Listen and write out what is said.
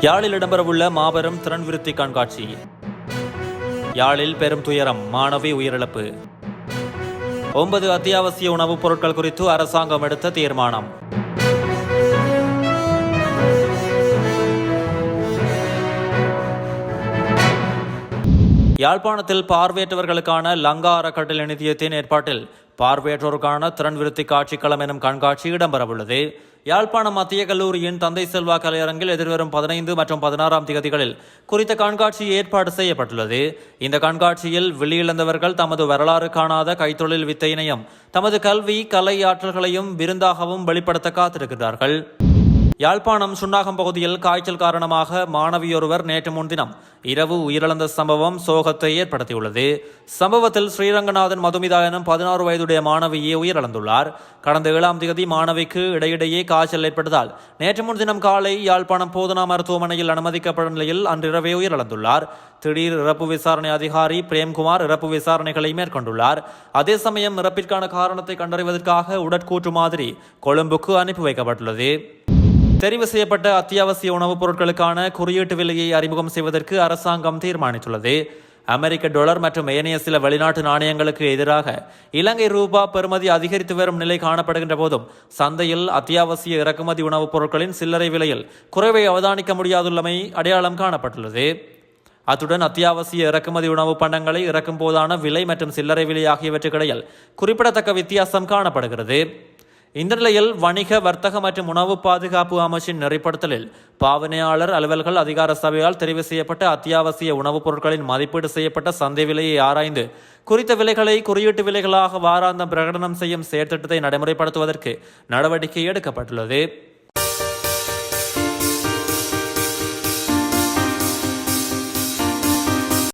யாழில் இடம்பெறவுள்ள மாபெரும் திறன் விருத்தி கண்காட்சி. யாழில் பெரும் துயரம் மாணவி உயிரிழப்பு. ஒன்பது அத்தியாவசிய உணவுப் பொருட்கள் குறித்து அரசாங்கம் எடுத்த தீர்மானம். யாழ்ப்பாணத்தில் பார்வையற்றவர்களுக்கான லங்கா அறக்கட்டளை நிதியத்தின் ஏற்பாட்டில் பார்வையற்றோருக்கான திறன் விருத்தி காட்சிக்களம் எனும் கண்காட்சி இடம்பெறவுள்ளது. யாழ்ப்பாணம் மத்திய கல்லூரியின் தந்தை செல்வா கலையரங்கில் எதிர்வரும் பதினைந்து மற்றும் பதினாறாம் திகதிகளில் குறித்த கண்காட்சி ஏற்பாடு செய்யப்பட்டுள்ளது. இந்த கண்காட்சியில் வெளியிழந்தவர்கள் தமது வரலாறு காணாத கைத்தொழில் வித்தையினையும் தமது கல்வி கலை ஆற்றல்களையும் விருந்தாகவும் வெளிப்படுத்த காத்திருக்கிறார்கள். யாழ்ப்பாணம் சுண்ணாகம் பகுதியில் காய்ச்சல் காரணமாக மாணவியொருவர் நேற்று முன்தினம் இரவு உயிரிழந்த சம்பவம் சோகத்தை ஏற்படுத்தியுள்ளது. சம்பவத்தில் ஸ்ரீரங்கநாதன் மதுமிதா எனும் பதினாறு வயதுடைய மாணவியே உயிரிழந்துள்ளார். கடந்த ஏழாம் தேதி மாணவிக்கு இடையிடையே காய்ச்சல் ஏற்பட்டதால் நேற்று முன்தினம் காலை யாழ்ப்பாணம் போதனா மருத்துவமனையில் அனுமதிக்கப்பட்ட நிலையில் அன்றிரவே உயிரிழந்துள்ளார். திடீர் இறப்பு விசாரணை அதிகாரி பிரேம்குமார் இறப்பு விசாரணைகளை மேற்கொண்டுள்ளார். அதே சமயம் இறப்பிற்கான காரணத்தை கண்டறிவதற்காக உடற்கூற்று மாதிரி கொழும்புக்கு அனுப்பி வைக்கப்பட்டுள்ளது. தெரிவு செய்யப்பட்ட அத்தியாவசிய உணவுப் பொருட்களுக்கான குறியீட்டு விலையை அறிமுகம் செய்வதற்கு அரசாங்கம் தீர்மானித்துள்ளது. அமெரிக்க டாலர் மற்றும் ஏனைய சில வெளிநாட்டு நாணயங்களுக்கு எதிராக இலங்கை ரூபா பெறுமதி அதிகரித்து வரும் நிலை காணப்படுகின்ற போதும் சந்தையில் அத்தியாவசிய இறக்குமதி உணவுப் பொருட்களின் சில்லறை விலையில் குறைவை அவதானிக்க முடியாதுள்ளமை அடையாளம் காணப்பட்டுள்ளது. அத்துடன் அத்தியாவசிய இறக்குமதி உணவு பண்டங்களை இறக்கும் போதான விலை மற்றும் சில்லறை விலை ஆகியவற்றுக்கிடையில் குறிப்பிடத்தக்க வித்தியாசம் காணப்படுகிறது. இந்த நிலையில் வணிக வர்த்தக மற்றும் உணவு பாதுகாப்பு அமைச்சின் நெறிப்படுத்தலில் பாவனையாளர் அலுவல்கள் அதிகார சபையால் தெரிவு செய்யப்பட்ட அத்தியாவசிய உணவுப் பொருட்களின் மதிப்பீடு செய்யப்பட்ட சந்தை விலையை ஆராய்ந்து குறித்த விலைகளை குறியீட்டு விலைகளாக வாராந்தம் பிரகடனம் செய்யும் செயற்திட்டத்தை நடைமுறைப்படுத்துவதற்கு நடவடிக்கை எடுக்கப்பட்டுள்ளது.